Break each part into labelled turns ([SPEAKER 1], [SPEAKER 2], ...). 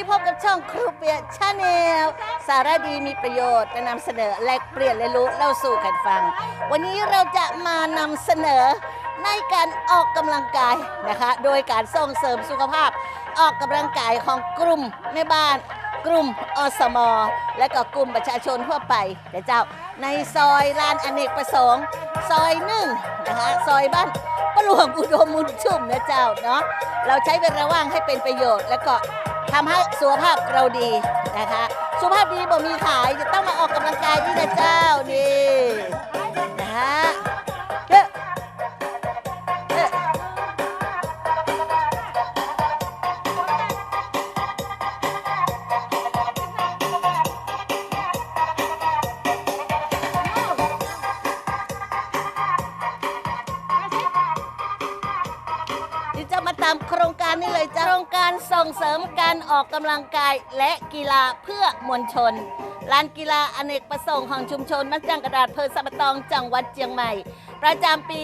[SPEAKER 1] นี้พบกับช่องครูเปียชาแนลสาระดีมีประโยชน์จะนำเสนอแลกเปลี่ยนเรียนรู้เล่าสู่กันฟัง วันนี้เราจะมานำเสนอในการออกกำลังกายนะคะ โดยการส่งเสริมสุขภาพ ออกกำลังกายของกลุ่มแม่บ้าน กลุ่มอสมและก็กลุ่มประชาชนทั่วไปเดี๋ยวเจ้าในซอยลานอเนกประสงค์ ซอยหนึ่งนะคะซอยบ้านประหลวงอุดมมุนชุ่มนะเจ้าเนาะเราใช้เวลาว่างให้เป็นประโยชน์แล้วก็ ทำให้สุขภาพเราดีนะคะ สุขภาพดีบ่มีขายจะต้องมาออกกำลังกายที่นะเจ้านี่ จะมาตามโครงการนี้เลยจ้ะโครงการส่งเสริมการออกกำลังกายและกีฬาเพื่อมวลชนลานกีฬาอเนกประสงค์ของชุมชนมัดจังกระดาษอำเพอสัมปะตองจังหวัดเชียงใหม่ ประจำปี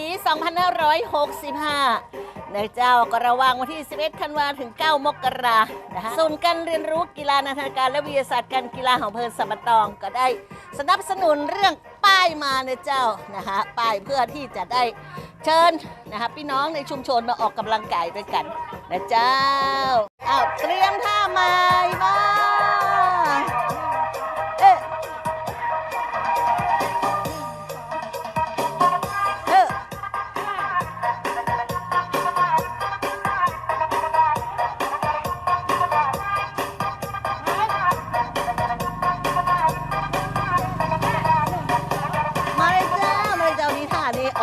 [SPEAKER 1] 2565ในเจ้าก็ระว่างวันที่ 11ธันวาถึง 9 มกรานะคะศูนย์การเรียนรู้กีฬานานาการและวิทยาศาสตร์การกีฬาของอำเภอสัมปะตองก็ได้สนับสนุนเรื่องป้ายมาในเจ้านะคะป้ายเพื่อที่จะได้ เชิญนะคะพี่น้องในชุมชนมาออกกำลังกายด้วยกันนะเจ้าอ้าวเตรียมท่าไม้บ้า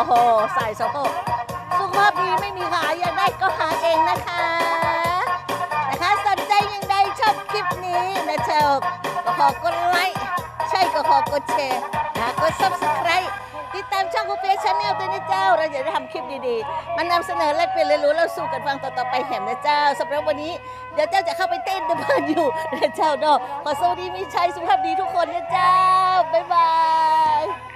[SPEAKER 1] โห ใส่สะโพกสุขภาพดีไม่มีขายอยากได้ก็หาเองนะคะ นะคะสนใจยังใดชอบคลิปนี้นะเจ้าก็ขอกดไลค์ใช่ก็ขอกดแชร์นะกด subscribe ติดตามช่องกูเปียชาแนลด้วยนะเจ้า เราจะได้ทำคลิปดีๆมันนำเสนอและเปลี่ยนเรียนรู้เราสู่กันฟังต่อๆไปแหมนะเจ้าสำหรับวันนี้ เดี๋ยวเจ้าจะเข้าไปเต้นเดินอยู่นะเจ้าเนาะขอสวัสดีมีชัยสุขภาพดีทุกคนนะเจ้า บ๊ายบาย